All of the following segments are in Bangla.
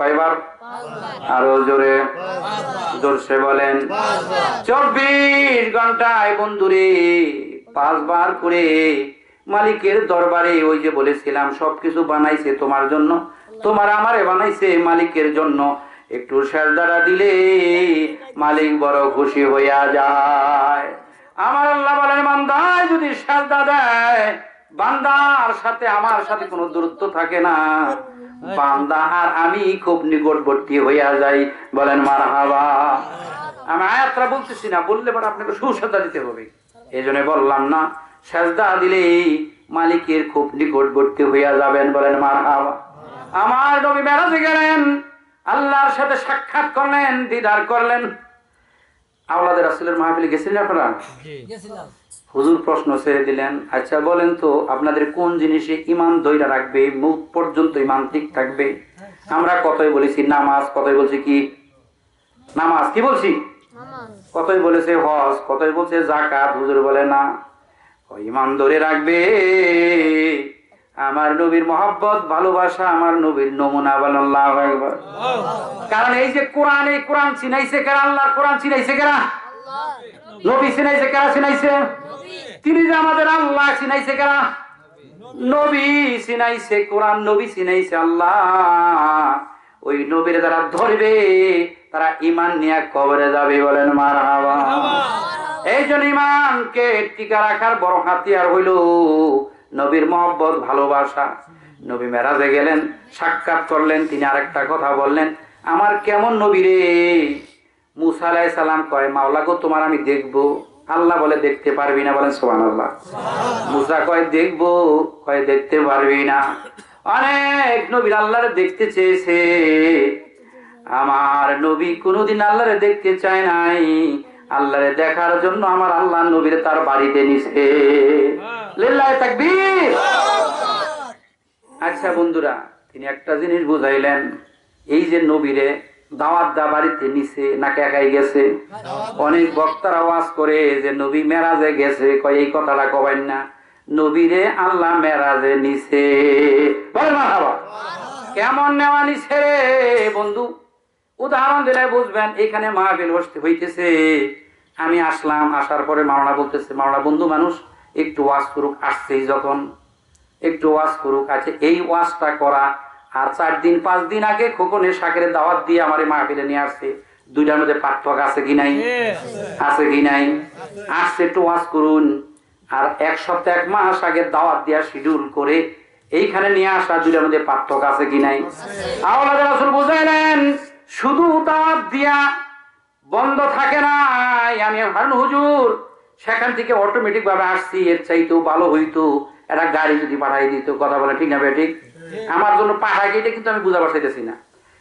কয়বার আরও জোরে। জোরসে বলেন, চব্বিশ ঘন্টায় বন্ধুরে, পাঁচবার করে মালিকের দরবারে ওই যে বলেছিলাম, সবকিছু বানাইছে তোমার জন্য। তোমার আমারে বানাইছে মালিকের জন্য। একটু সেজদারা দিলে মালিক বড় খুশি হইয়া যায়। আমার আল্লাহ বলেন, বান্দায় যদি সেজদা দেয়, বান্দার সাথে, আমার সাথে কোনো দূরত্ব থাকে না। বান্দা আর আমি খুব নিকটবর্তী হইয়া যাই। বলেন মার হাবা আমি আয়াতটা বলতেছি না, বললে পরে আপনাকে সুসাদা দিতে হবে। এই জন্য বললাম না, সাজদা দিলেই মালিকের খুব নিকটবর্তী হইয়া যাবেন, বলেন মার হাবা আমার নবী বেড়াতে গেলেন, আল্লাহর সাথে সাক্ষাৎ করলেন, দিদার করলেন। আওলাদের রাসুলের মাহফিলে গেছিলেন আপনারা? হুজুর প্রশ্ন ছেড়ে দিলেন আচ্ছা বলেন তো আপনাদের কোন জিনিসে ইমান দইরা রাখবে মুখ পর্যন্ত ইমান ঠিক থাকবে? আমরা কতই বলেছি নামাজ কতই বলছি কি? নামাজ কি বলছি? কতই বলেছে হজ কতই বলছে জাকাত হুজুর বলে না ইমান ধরে রাখবে। আমার নবীর মহব্বত ভালোবাসা আমার নবীর নমুনা আল্লাহু আকবার। কারণ এই যে কোরআন এই কোরআন চিনাইছে কেরা? আল্লাহর কোরআন চিনাইছে কেরা? নবী চিনাইছে কেরা চিনাইছে? তিনি যে আমাদের আল্লাহ চিনাইছে কেরা? নবী। চিনাইছে কোরআন নবী চিনাইছে আল্লাহ। ওই নবীর যারা ধরবে তারা ইমান নিয়ে কবরে যাবে বলেন মার এই জন্য ইমানকে টিকা রাখার বড় হাতিয়ার হইল নবীর মহব্বত, ভালোবাসা। নবী মেরাজে গেলেন, সাক্ষাৎ করলেন, তিনি আরেকটা কথা বললেন, আমার কেমন নবী রে? মুসা আলাই সালাম কয়, মাওলা গো, তোমার আমি দেখব। আল্লাহ বলে, দেখতে পারবি না। বলেন সোহান আল্লাহ মুসা কয়, দেখব। কয়, দেখতে পারবি না। অনেক নবীর আল্লাহরে দেখতে চেয়েছে। আমার নবী কোনোদিন আল্লাহরে দেখতে চায় নাই। আল্লাহরে দেখার জন্য আমার আল্লাহ নবীর তার বাড়িতে নিছে। লিল্লাহি তাকবীর। আচ্ছা বন্ধুরা তিনি একটা জিনিস বুঝাইলেন এই যে নবীরে দাওয়াত দা বাড়িতে নিছে না একাই গেছে? অনেক বক্তারা আওয়াজ করে যে নবী মেরাজে গেছে কয় এই কথাটা কবেন না? নবীরে আল্লাহ মেরাজে নিছে। কেমন নেওয়া নিছে রে বন্ধু? উদাহরণ দিলে বুঝবেন, এখানে মাহফিল বসতে হইতেছে। আমি আসলাম, আসার পরে মাওনা বলতেছে মাওনা বন্ধু মানুষ, একটু ওয়াজ করুক, আসছেই যখন। একটু ওয়াজ করুক আছে এই ওয়াজটা করা, আর চার দিন, পাঁচ দিন আগে খোকনের শাকের দাওয়াত দিয়ে আমার মাহফিলে নিয়ে আসছে। দুইটার মধ্যে পার্থক্য আছে কি নাই? আছে কি নাই? আসছে, একটু ওয়াজ করুন। আর এক সপ্তাহ, এক মাস আগে দাওয়াত দেওয়া শিডিউল করে এইখানে নিয়ে আসা, দুইটার মধ্যে পার্থক্য আছে কি নাই? আসল বুঝাইলেন শুধু দাওয়াত দিয়া বন্ধ থাকে নাই। আমি হারুন হুজুর সেখান থেকে অটোমেটিক ভাবে আসছি এর চাইতেও ভালো হইতো। একটা গাড়ি যদি পাঠাই দিত কথা বলে ঠিক না ঠিক? আমার জন্য পাঠাই এটা কিন্তু আমি বুঝা পারতেছি না।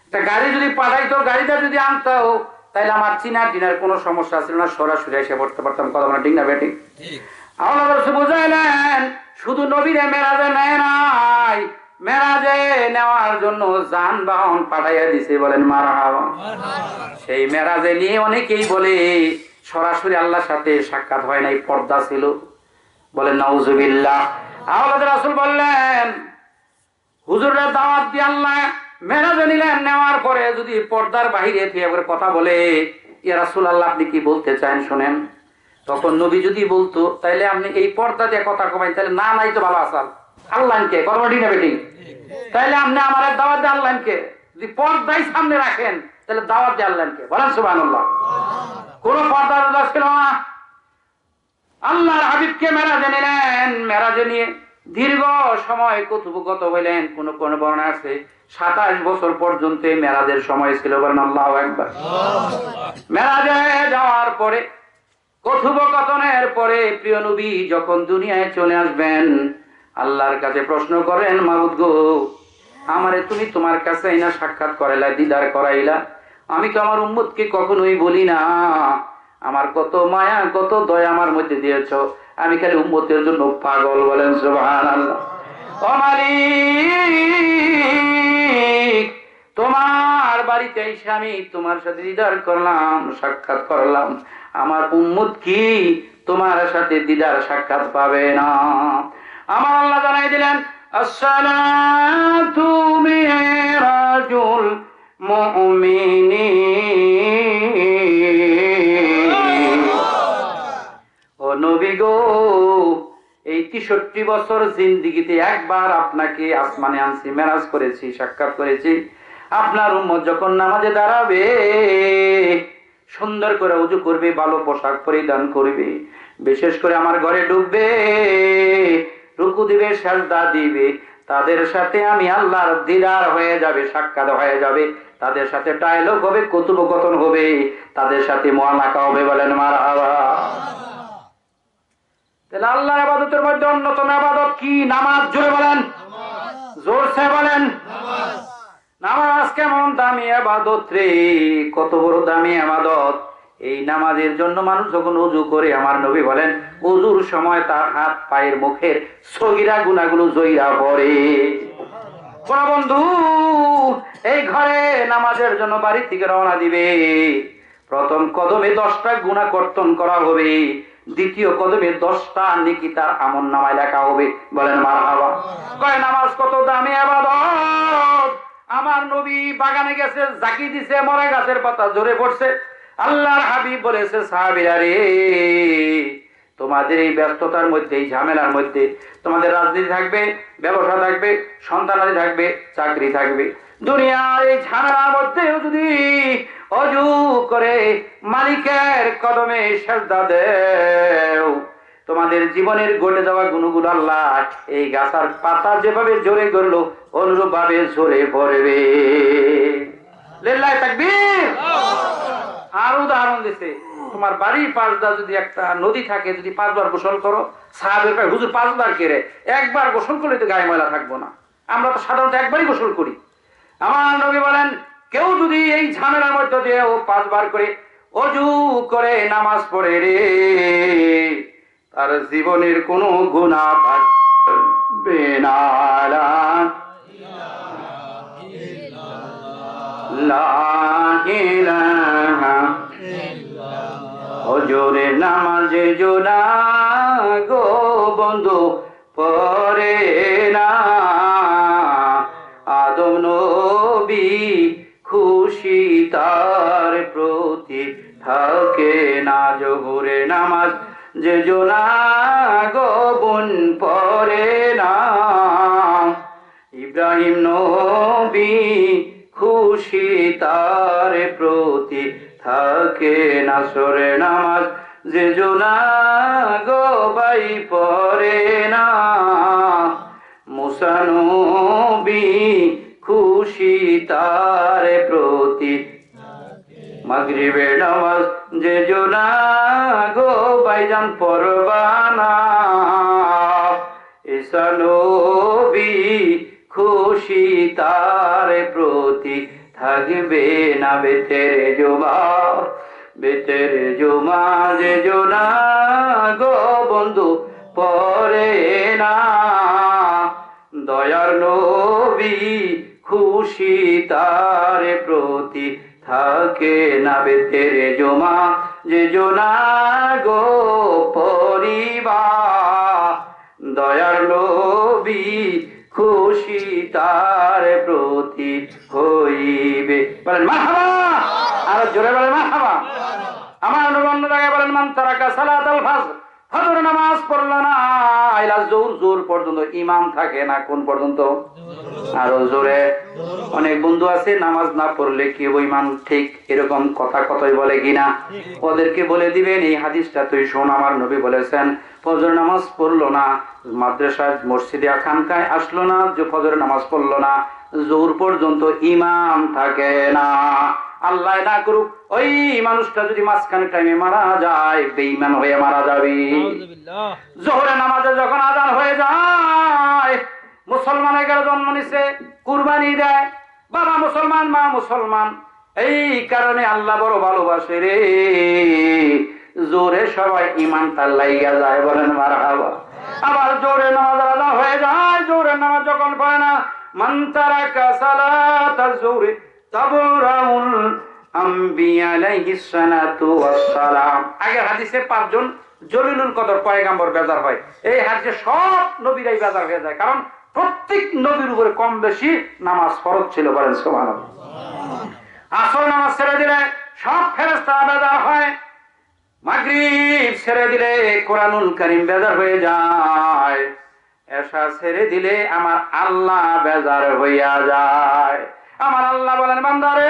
একটা গাড়ি যদি পাঠাইতো গাড়িটা যদি আনতো তাহলে আমার চিনা টিনার কোনো সমস্যা ছিল না সরাসরি এসে পড়তে পারতাম কথা বলে ঠিক না ঠিক? আমার রসুল বুঝাইলেন শুধু নবীরে মেরাজে নেয় নাই মেরাজে নেওয়ার জন্য যানবাহন পাঠাইয়া দিছে বলেন মারা সেই মেরাজে নিয়ে অনেকেই বলে সরাসরি আল্লাহর সাথে সাক্ষাৎ হয় নাই পর্দা ছিল। বলেন নাউজুবিল্লাহ। আওলাদ রাসূল বললেন হুজুরের দাওয়াত দিয়ে আল্লাহ মেরাজে নিলেন নেওয়ার পরে যদি পর্দার বাহিরে একবার কথা বলে ইয়া রাসূল আল্লাহ আপনি কি বলতে চান? শুনেন তখন নবী যদি বলতো তাইলে আপনি এই পর্দা দিয়ে কথা কমাই তাহলে না নাই তো ভালো আসাল। আল্লাহকে তাইলে আপনি আমার দাওয়াত দিয়ে আল্লাহকে। যদি পর্দাই সামনে রাখেন তাহলে দাওয়াত দিয়ে আল্লাহকে। বলেন সুবহানাল্লাহ। কোন পর্দার রোজা ছিল না, আল্লাহর মেরাজে নিলেন, মেরাজে নিয়ে দীর্ঘ সময় কথোপকথ হইলেন। কোন কোন বর্ণা আছে, সাতাশ বছর পর্যন্ত মেরাজের সময় ছিল, বলেন আল্লাহ একবার মেরাজে যাওয়ার পরে কথোপকথনের পরে প্রিয় নবী যখন দুনিয়ায় চলে আসবেন আল্লাহর কাছে প্রশ্ন করেন মাহুদ গো, আমারে তুমি তোমার কাছে না সাক্ষাৎ করাইলা, দিদার করাইলা? আমি তো আমার উম্মতকে কখনোই বলি না। আমার কত মায়া, কত দয়া আমার মধ্যে দিয়েছ। আমি খালি উম্মতের জন্য পাগল বলেন তোমার বাড়িতে এসে আমি তোমার সাথে দিদার করলাম, সাক্ষাৎ করলাম। আমার উম্মত কি তোমার সাথে দিদার সাক্ষাৎ পাবে না? আমার আল্লাহ জানাই দিলেন, আসসালাতু মিরাজুল মুমিনিন। ও নবী গো, এই তেষট্টি বছর জিন্দিগিতে একবার আপনাকে আসমানে আনছি, মেরাজ করেছি, সাক্ষাৎ করেছি। আপনার উম্মত যখন নামাজে দাঁড়াবে, সুন্দর করে উজু করবে, ভালো পোশাক পরিধান করবে, বিশেষ করে আমার ঘরে ডুববে রুকু দিবে সাজদা দিবে। তাদের সাথে আমি আল্লাহর দিদার হয়ে যাবে সাক্ষাৎ হয়ে যাবে। তাদের সাথে ডায়লগ হবে কথোপকথন হবে। তাদের সাথে মহানাকা হবে বলেন মারা তাহলে আল্লাহ আবাদতের মধ্যে অন্যতম আবাদত কি? নামাজ জোরে বলেন। জোরসে বলেন। নামাজ কেমন দামি আবাদত রে? কত বড় দামি আবাদত। এই নামাজের জন্য মানুষ যখন উজু করে, আমার নবী বলেন, উজুর সময় তার হাত পায়ের মুখের সগিরা গুনাগুলো জইরা পড়ে। কোন বন্ধু, এই ঘরে নামাজের জন্য বাড়ি থেকে রওনা দিবে। প্রথম কদমে দশটা গুণা কর্তন করা হবে। দ্বিতীয় কদমে দশটা নিকি তার আমন নামায় লেখা হবে। বলেন মার হাওয়া কয়, নামাজ কত দামি আবাদত। আমার নবী বাগানে গেছে জাকি দিছে, মরা গাছের পাতা জোরে পড়ছে। আল্লাহর হাবিব বলেছে, সাহাবিরা রে, তোমাদের এই ব্যস্ততার মধ্যে, এই ঝামেলার মধ্যে তোমাদের রাজনীতি থাকবে, ব্যবসা থাকবে, সন্তানাদি থাকবে, চাকরি থাকবে। দুনিয়ার এই ঝামেলার মধ্যেও যদি অজু করে মালিকের কদমে সেজদা দেও, তোমাদের জীবনের ঘটে যাওয়া গুণগুলো আল্লাহ এই গাছার পাতা যেভাবে জোরে করল অনুরূপ ভাবে ঝরে পড়বে লিল্লাহি তাকবীর। আর উদাহরণ দিছে, তোমার বাড়ির পাশ দা যদি একটা নদী থাকে, যদি পাঁচবার গোসল করো, সাহাবের পায়ে হুজুর, পাঁচবার কেড়ে একবার গোসল করলে তো গায়ে ময়লা থাকব না। আমরা তো সাধারণত একবারই গোসল করি। আমার নবী বলেন, কেউ যদি এই ঝামেলার মধ্যে দিয়ে ও পাঁচবার করে অজু করে নামাজ পড়ে রে, তার জীবনের কোনো গুণা থাকবে না। লা ইলাহা হজরে নামাজে জোনা গো বন্ধু, পরে না। আদম নবী খুশি তার প্রতি থাকে না জহুরে নামাজ যে জোনা গো বোন, পরে না। ইব্রাহিম নবী খুশি তার প্রতি থাকে না সরে নামাজ, যে জোনা গো বাই পরে না। মুসানবী খুশি তার প্রতি। মাগরিবে নামাজ, যে জোনা গো বাইজান পরবানা ইসানবী খুশি তার প্রতি। থাকবে না বেতের জমা বেতের জমা যে জোনা গো বন্ধু, পরে না। দয়ার নবী খুশি তার প্রতি থাকে না বেতের জমা যে জোনা গো পরিবার। দয়ার নবী খুশি তার প্রতি হইবে। বলেন, মারহাবা! আর জোরে বলেন, মারহাবা! আমার অনুবন্ধ জায়গায় বলেন, মান তারাকা সালাতাল ফাজর। ফজর নামাজ পড়ল না। জোর জোর পর্যন্ত ইমাম থাকে না কোন পর্যন্ত? জোরে। অনেক বন্ধু আছে, নামাজ না পড়লে ঠিক এরকম কথা কথাই বলে কিনা? ওদেরকে বলে দিবেন, এই হাদিসটা তুই শোন, আমার নবী বলেছেন, ফজর নামাজ পড়ল না, মাদ্রাসায় মসজিদে খানকায় আসলো না, যে ফজর নামাজ পড়ল না, জোর পর্যন্ত ইমাম থাকে না। আল্লাহ না করুক ওই মানুষটা যদি মাঝখানে টাইমে মারা যায় বেঈমান হয়ে মারা যাবে। জোহরে নামাজে যখন আজান হয়ে যায় মুসলমানের ঘরে জন্ম নিছে কুরবানি দেয়। বাবা মুসলমান মা মুসলমান এই কারণে আল্লাহ বড় ভালোবাসে রে। জোরে সবাই ইমান তার লাইগা যায় বলেন মার হাবা আবার জোরে নামাজ আলাদা হয়ে যায় জোরে নামাজ যখন পড়ে না মন্তারা কাসালাত জোরে আগের হাদিসে পাঁচজন জলিলুল কদর পয়গাম্বর বেজার হয়। এই হাদিসে সব নবীরাই বেজার হয়ে যায়। কারণ প্রত্যেক নবীর উপরে কম বেশি নামাজ ফরজ ছিল বলেন সুবহানাল্লাহ। সব ফেরেস্তারা বেজার হয়। মাগরিব ছেড়ে দিলে কোরআনুল করিম বেজার হয়ে যায়। এসা ছেড়ে দিলে আমার আল্লাহ বেজার হইয়া যায়। আমার আল্লাহ বলেন বান্দারে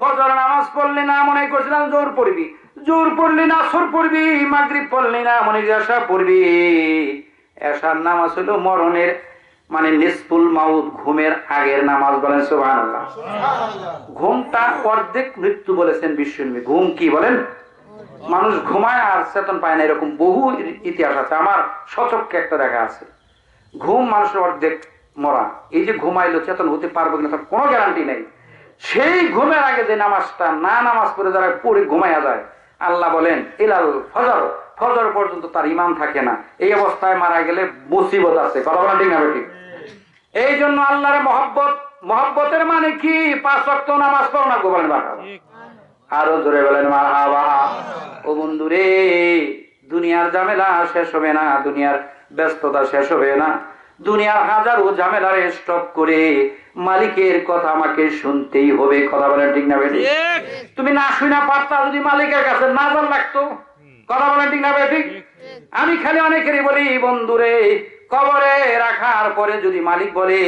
ফজর নামাজ পড়লি না মনে করছিলাম জোর পড়বি। জোর পড়লি না আসর পড়বি মাগরিব পড়লি না মনে এসা পড়বি। এসার নামাজ হলো মরণের মানে নিসফুল মাউদ ঘুমের আগের নামাজ বলেন সুবহানাল্লাহ। ঘুমটা অর্ধেক মৃত্যু বলেছেন বিশ্বনবী। ঘুম কি বলেন? মানুষ ঘুমায় আর চেতন পায় না এরকম বহু ইতিহাস আছে। আমার সচক্ষে একটা দেখা আছে। ঘুম মানুষের অর্ধেক। মরা। এই যে ঘুমাইলো চেতন হতে পারব কিনা তার কোনো গ্যারান্টি নেই। সেই ঘুমের আগে যে নামাজটা না নামাজ পড়ে যারা পড়ে ঘুমাইয়া যায় আল্লাহ বলেন ইলাল ফজর। ফজর পর্যন্ত তার ইমান থাকে না। এই অবস্থায় মারা গেলে মুসিবত আছে। কথা বলা ঠিক না ঠিক এই জন্য আল্লাহর মহব্বত। মহব্বতের মানে কি? পাঁচ রক্ত নামাজ পড়ো না গো বলেন বাবা আরও জোরে বলেন ও বন্ধু রে দুনিয়ার ঝামেলা শেষ হবে না দুনিয়ার ব্যস্ততা শেষ হবে না। দুনিয়ার হাজারো ঝামেলার স্টপ করে মালিকের কথা আমাকে শুনতেই হবে। কথা বলেন ঠিক না বেটি তুমি না শুনা পারতা যদি মালিকের কাছে না জান লাগতো? কথা বলেন ঠিক না বেটি আমি খালি অনেকেরই বলি বন্ধুরে কবরে রাখার পরে যদি মালিক বলে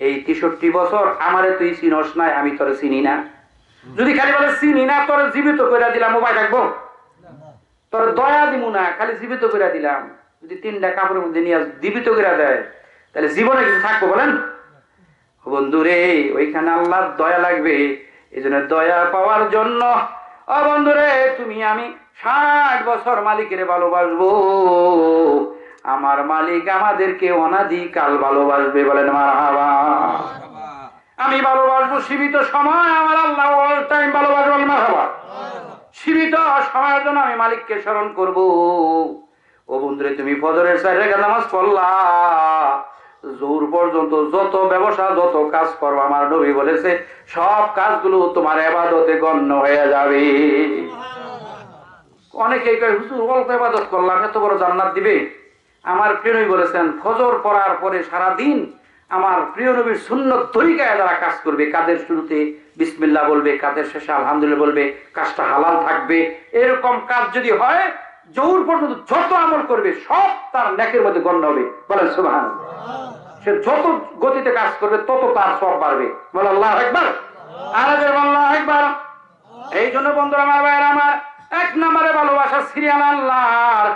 এই তেষট্টি বছর আমারে তুই চিনস নাই আমি তোরে চিনি না। যদি খালি বলে চিনি না তোর জীবিত করে দিলাম উপায় রাখব? তোর দয়া দিমু না খালি জীবিত করে দিলাম। যদি তিনটা কাপড়ের মধ্যে নিয়ে জীবিত করে দেয়, তাহলে জীবনে কিছু থাকব বলেন? বন্ধু রে ওইখানে আল্লাহর দয়া লাগবে। এই জন্য দয়া পাওয়ার জন্য, ও বন্ধু রে তুমি আমি ষাট বছর মালিকের ভালোবাসবো। আমার মালিক আমাদেরকে অনাদিকাল ভালোবাসবে বলেন মার আমি ভালোবাসবো সীমিত সময়, আমার আল্লাহ অল টাইম ভালোবাসবো সীমিত সময়ের জন্য আমি মালিককে স্মরণ করব। ও বন্ধুরে তুমি ফজরের চার রেখা নামাজ পড়লা। জোর পর্যন্ত যত ব্যবসা যত কাজ করো আমার নবী বলেছে সব কাজগুলো তোমার এবাদতে গণ্য হয়ে যাবে। অনেকেই কয় হুজুর অল্প এবাদত করলাম এত বড় জান্নাত দিবে? আমার প্রিয় নবী বলেছেন ফজর পড়ার পরে সারা দিন আমার প্রিয় নবীর সুন্নত তরিকায় যারা কাজ করবে কাদের শুরুতে বিসমিল্লা বলবে কাদের শেষে আলহামদুলিল্লাহ বলবে কাজটা হালাল থাকবে এরকম কাজ যদি হয় জৌর পর্যন্ত যত আমল করবে, সব তার নেকের মধ্যে গণ্য হবে। বলেন সুবহান সে যত গতিতে কাজ করবে, তত তার সব বাড়বে। বলে আল্লাহ একবার আর আল্লাহ একবার এই জন্য বন্ধুরা, আমার ভাইয়ের, আমার এক নম্বরে ভালোবাসা সিরিয়াল আল্লাহর।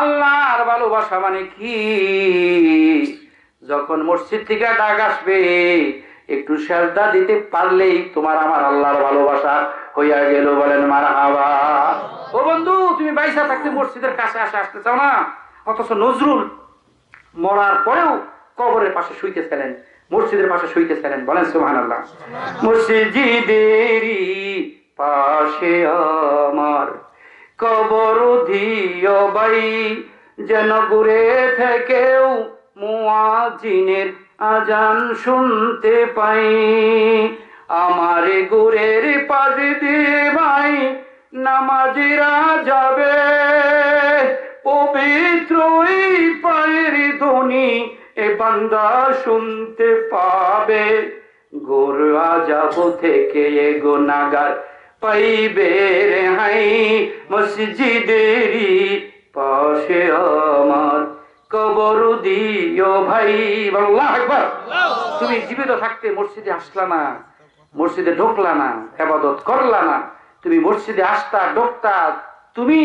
আল্লাহর ভালোবাসা মানে কি? যখন মসজিদ থেকে ডাক আসবে, একটু সেজদা দিতে পারলেই তোমার আমার আল্লাহর ভালোবাসা হইয়া গেল। বলেন মারা হাবা ও বন্ধু, তুমি বাইসা থাকতে মসজিদের কাছে আসে আসতে চাও না? অথচ নজরুল মরার পরেও কবরের পাশে শুইতেছিলেন, মসজিদের পাশে শুইতেছিলেন। বলেন সুহান আল্লাহ মসজিদেরই পাশে আমার কবর দিও বাই, যেন ঘুরে থেকেও মুয়াজিনের আজান শুনতে পাই। আমার গুরের পাশ দিয়ে ভাই নামাজিরা যাবে, পবিত্র পায়ের ধ্বনি এ বান্দা শুনতে পাবে। গোর আজাব থেকে এ গোনাগার পাইবে রেহাই। মসজিদেরই পাশে আমার কবর দিও ভাই। আল্লাহ একবার তুমি জীবিত থাকতে মসজিদে আসলা না, মসজিদে ঢুকলা না আবাদত করলা না। তুমি মসজিদে আসতা, ঢোকতা, তুমি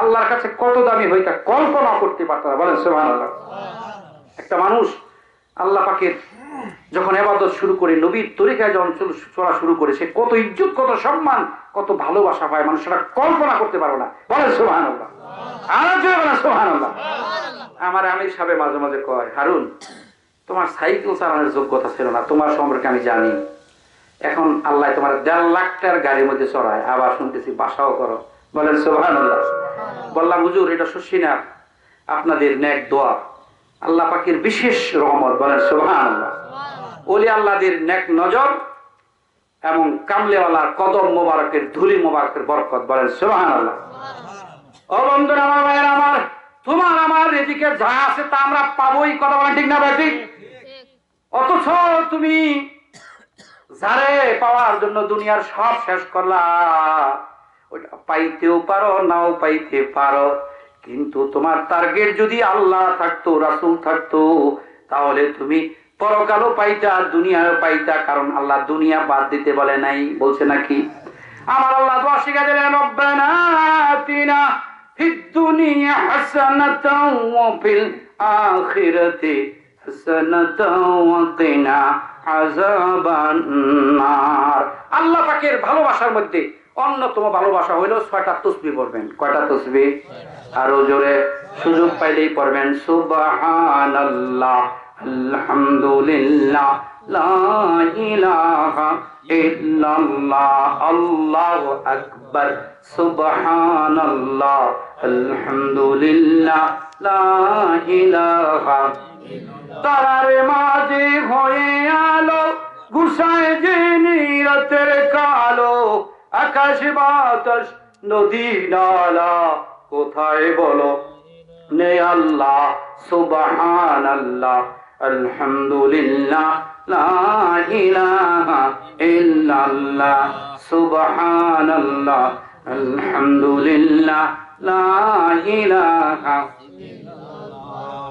আল্লাহর কাছে কত দামি হইতা কল্পনা করতে পারতা না। বলেন সোহান একটা মানুষ আল্লাহ পাকের যখন এবাদত শুরু করে, নবীর তরিকায় যখন চলা শুরু করে, সে কত ইজ্জত, কত সম্মান, কত ভালোবাসা পায় মানুষ সেটা কল্পনা করতে পারো না। বলেন সোহান আর আমার আমি সাহেব মাঝে মাঝে কয়, হারুন, তোমার সাইকেল চালানোর যোগ্যতা ছিল না, তোমার সম্পর্কে আমি জানি। এখন আল্লাহ তোমার দেড় লাখ টাকার গাড়ির মধ্যে চড়ায় আবার শুনতেছি বাসাও করো। বলেন সোহান বললাম হুজুর এটা শশী না আপনাদের নেক দোয়া। আল্লাহ পাকের বিশেষ রহমত বলেন সোহান ওলি আল্লাহদের নেক নজর এবং কামলেওয়ালার কদম মোবারকের ধুলি মোবারকের বরকত বলেন সোহান আল্লাহ ও বন্ধুরা আমার ভাইয়ের আমার তোমার আমার এদিকে যা আছে তা আমরা পাবোই কথা বলেন ঠিক না ভাই ঠিক। অথচ তুমি যারে পাওয়ার জন্য দুনিয়ার সব শেষ করলা ওটা পাইতেও পারো, নাও পাইতে পারো। কিন্তু তোমার টার্গেট যদি আল্লাহ থাকতো, রাসূল থাকতো, তাহলে তুমি পরকালও পাইতা দুনিয়াও পাইতা, কারণ আল্লাহ দুনিয়া বাদ দিতে বলে নাই, বলছে নাকি? আমার আল্লাহ দোয়া শিখা দিলেন, রব্বানা দুনিয়া হাসানাতাও ফিল আখিরাতি হাসানাতাও কিনা আযাবান নার। আল্লাহ পাকের ভালোবাসার মধ্যে অন্যতম ভালোবাসা হইল ছয়টা তসবি পড়বেন। কয়টা তসবি? আরও জোরে সুযোগ পাইলেই পড়বেন। সুবহানাল্লাহ, আলহামদুলিল্লাহ, লা ইলাহা ইল্লাল্লাহ, আল্লাহু আকবার, সুবহানাল্লাহ, আলহামদুলিল্লাহ, লা তারার মাঝে হয়ে আলো, গুসায় যে নিরতের কালো, আকাশ বাতাস, নদী নালা, কোথায় বলো? নে আল্লাহ সুবহান আল্লাহ আলহামদুলিল্লাহ, লা ইলাহা ইল্লাল্লাহ আলহামদুলিল্লাহ, লা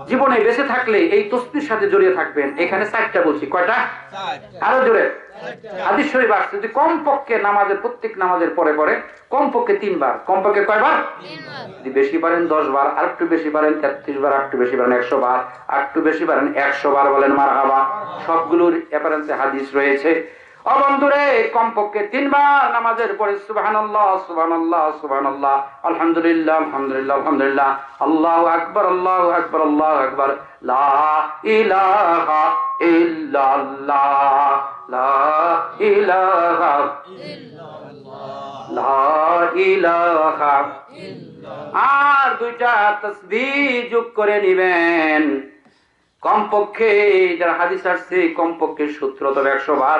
জীবনে বেঁচে থাকলে এই তসবির সাথে জড়িয়ে থাকবেন। এখানে চারটা বলছি। কয়টা? আরও জোরে। হাদিস শরীফ আসছে। যদি কমপক্ষে নামাজের প্রত্যেক নামাজের পরে পরে কমপক্ষে তিনবার। কমপক্ষে কয়বার? যদি বেশি পারেন দশ বার আর একটু বেশি পারেন তেত্রিশ বার আর একটু বেশি পারেন একশো বার আর একটু বেশি পারেন একশো বার বলেন মার হাবা সবগুলোর অ্যাপারেন্সে হাদিস রয়েছে। অবন্ধুরে, কমপক্ষে তিনবার নামাজের পরে আলহামদুলিল্লাহ আলহামদুলিল্লাহ আলহামদুলিল্লাহ, আল্লাহু আকবার আল্লাহু আকবার আল্লাহু আকবার, লা ইলাহা আর দুইটা তসবিহ যোগ করে নিবেন। কমপক্ষে যারা হাদিস আসছে, কমপক্ষে সূত্র তবে একশো বার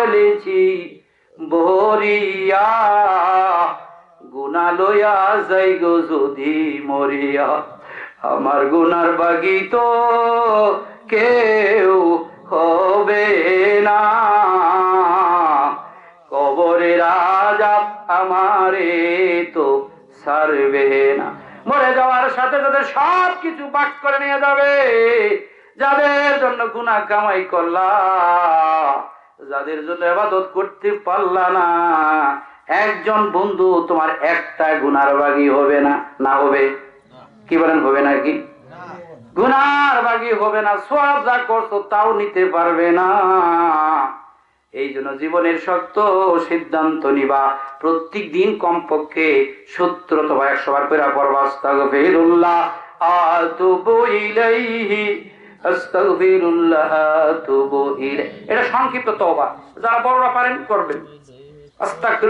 বরিয়া গুনা লইয়া যাই গো যদি মরিয়া। আমার গুনার বাগি তো কেউ হবে না। কবরে রাজা আমারে তো সারবে না। মরে যাওয়ার সাথে সাথে সব কিছু বাক করে নিয়ে যাবে। যাদের জন্য গুনাহ কামাই করলা যাদের জন্য এবাদত করতে পারলা না একজন বন্ধু তোমার একটা গুনার বাগি হবে না না হবে? কি বলেন হবে না কি? গুনার বাগি হবে না সব যা করছ তাও নিতে পারবে না। এই জন্য জীবনের শক্ত সিদ্ধান্ত নিবা। প্রত্যেক দিন কমপক্ষে সত্তর অথবা একশো বার করে পড়বা। আতুবু ইলাইহি আস্তাগফিরুল্লাহ। আতুবু ইলাইহি। এটা সংক্ষিপ্ত তওবা। যারা বড়রা পারেন, করবেন। যদি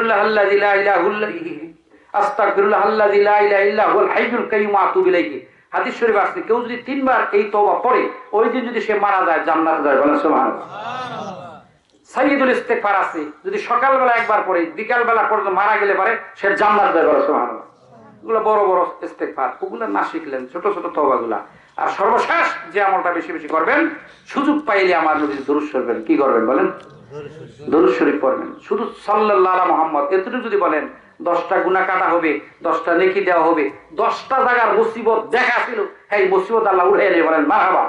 মারা বলেন একবার বিকালবেলা পর্যন্ত মারা গেলে পারে, সে জান্নাত যায় বলে সুবহানাল্লাহ। এগুলো বড় বড় ইস্তেগফার। ওগুলো না শিখলেন, ছোট ছোট তওবাগুলা। আর সর্বশেষ যে আমলটা বেশি বেশি করবেন, সুযোগ পাইলে আমার নবীর দুরূদ করবেন কি করবেন বলেন? দরুদ শরীফ পড়বেন। শুধু সাল্লাল্লাহু আলা মুহাম্মদ, এতটুকু যদি বলেন, দশটা গুনাহ কাটা হবে, দশটা নেকি দেওয়া হবে, দশটা জায়গার মুসিবত দেখা ছিল এই মুসিবত আল্লাহ উঠে এনে বলেন, মারহাবা।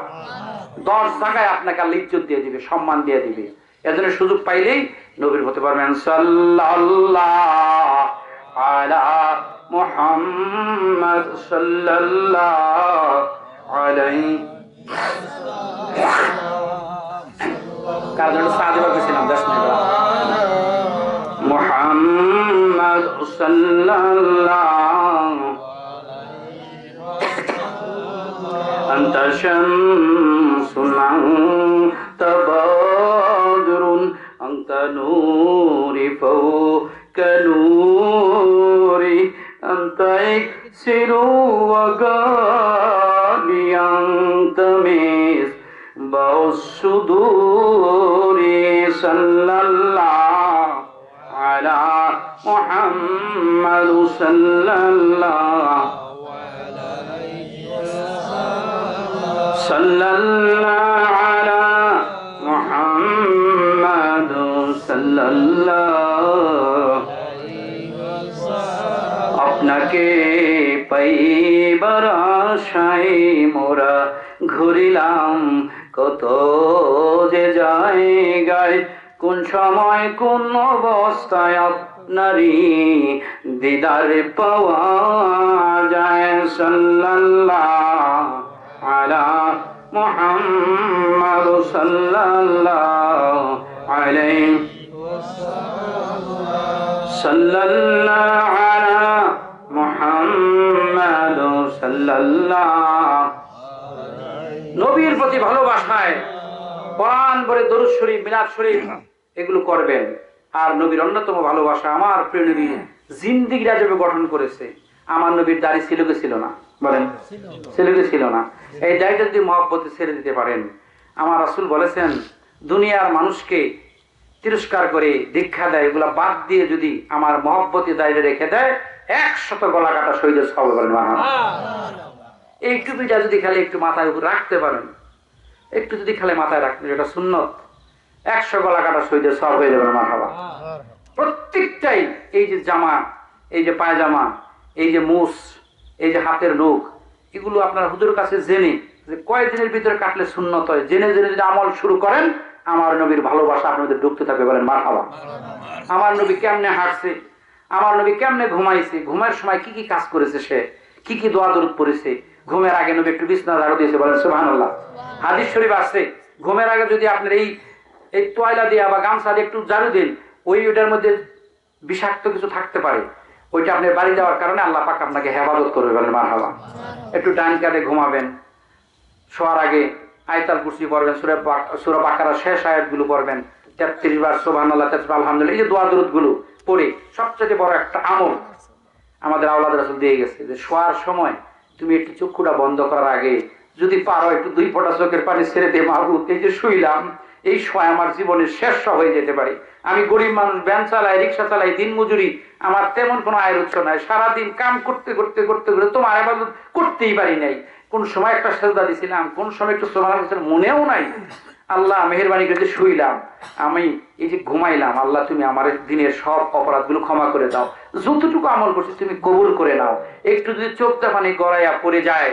দশ জায়গায় আপনাকে আল্লাহ ইজ্জত দিয়ে দিবে, সম্মান দিয়ে দিবে। এজন্য সুযোগ পাইলেই নবীর হতে পারবেন সাল্লাল্লাহ আলা মুহাম্মদ সাল্লাল্লাহু محمد صلى الله أنت شمس من تبارك জায়গায় কোন সময়, কোন অবস্থায় আপনারই দিদার পাওয়া যায়? সাল্লাল্লাহ আলা মুহাম্মদ সাল্লাল্লাহু আলাইহি সাল্লাল্লাহু আলা মুহাম্মদ সাল্লাল্লাহু নবীর প্রতি ভালোবাসায় কোরআন বলে দরুদ শরীফ মিলাদ শরীফ এগুলো করবেন। আর নবীর অন্যতম ভালোবাসা আমার প্রিয় নবী জিন্দিগিরা যেভাবে গঠন করেছে। আমার নবীর দাড়ি ছিল কি ছিল না। বলেন ছিল কি ছিল না। এই দাড়িটা যদি মহব্বতে ছেড়ে দিতে পারেন। আমার রাসূল বলেছেন দুনিয়ার মানুষকে তিরস্কার করে দীক্ষা দেয় এগুলা বাদ দিয়ে যদি আমার মহব্বতে দাঁড়িয়ে রেখে দেয় একশত গলা কাটা শহীদের সব বলেন এই টুপিটা যদি খালি একটু মাথায় উপর রাখতে পারেন একটু যদি খালি মাথায় রাখতেন যেটা সুন্নত, একশো গলা কাটা শহীদের সব হয়ে যাবে মাথাবা প্রত্যেকটাই এই যে জামা, এই যে পায়জামা, এই যে মুস, এই যে হাতের নখ এগুলো আপনার হুজুর কাছে জেনে, যে কয়েকদিনের ভিতরে কাটলে সুন্নত হয়? জেনে জেনে যদি আমল শুরু করেন, আমার নবীর ভালোবাসা আপনাদের ঢুকতে থাকবে বলেন মার খাওয়া আমার নবী কেমনে হাঁটছে? আমার নবী কেমনে ঘুমাইছে? ঘুমের সময় কি কি কাজ করেছে সে? কি কি দোয়া দরুদ পড়েছে? ঘুমের আগে নবী একটু বিছনা ঝাড়ু দিয়েছে বলেন সুবহানাল্লাহ। হাদিস শরীফ আছে ঘুমের আগে যদি আপনার এই এই তোয়লা দিয়া বা গামছা দিয়ে একটু ঝাড়ু দেন ওই ওইটার মধ্যে বিষাক্ত কিছু থাকতে পারে। ওইটা আপনার বাড়ি যাওয়ার কারণে আল্লাহ পাক আপনাকে হেফাজত করবে বলেন মার হাওয়া একটু ডান কাটে ঘুমাবেন শোয়ার আগে আয়তাল কুরসি পড়বেন সুরা সুরা বাকারা শেষ আয়াতগুলো পড়বেন তেত্রিশ বার সোভান আল্লাহ তেত্রিশ আলহামদুলিল্লাহ। এই যে দোয়া দরুদ পড়ে সবচেয়ে বড় একটা আমল আমাদের আওলাদ রাসুল দিয়ে গেছে যে শোয়ার সময় তুমি একটু চক্ষুটা বন্ধ করার আগে যদি পারো একটু দুই ফোঁটা চোখের পানি ছেড়ে দিয়ে মাহবুব যে শুইলাম, এই সময় আমার জীবনের শেষ হয়ে যেতে পারে। আমি গরিব মানুষ ব্যান চালাই, রিক্সা চালাই, দিন মজুরি, আমার তেমন কোনো আয়ের উৎস নাই। সারাদিন কাম করতে করতে করতে করতে তোমার আবাদত করতেই পারি নাই। কোন সময় একটা সেজদা দিছিলাম, কোন সময় একটু সোমানা মনেও নাই। আল্লাহ মেহরবানি করে শুইলাম, আমি এই যে ঘুমাইলাম, আল্লাহ তুমি আমার দিনের সব অপরাধগুলো ক্ষমা করে দাও। যতটুকু আমল করছি তুমি কবুল করে নাও। একটু যদি চোখটা পানি গড়াইয়া পড়ে যায়,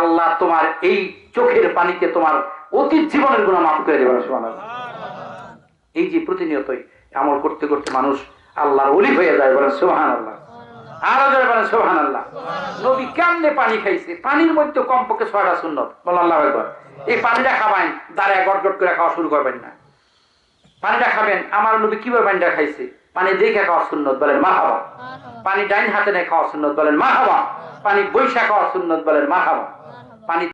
আল্লাহ তোমার এই চোখের পানিতে তোমার অতীত জীবনের গুণ মাফ করে দেবে, সুবহানাল্লাহ। এই যে প্রতিনিয়তই আমল করতে করতে মানুষ আল্লাহর অলি হয়ে যায় বলেন সুহান আল্লাহ আরও বলেন সোহান আল্লাহ নবী কেমনে পানি খাইছে? পানির মধ্যে কমপক্ষে ছয়টা সুন্নত। বল আল্লাহ একবার এই পানিটা খাবেন দাঁড়ায় গট গট করে খাওয়া শুরু করবেন না। পানিটা খাবেন আমার নবী কীভাবে পানিটা খাইছে? পানি দেখে খাওয়া সুন্নত বলেন মা খাবা পানি ডাইন হাতে নেই খাওয়া সুন্নত বলেন মা খাবা পানি বৈশা খাওয়া সুন্নত বলেন মা খাবা পানি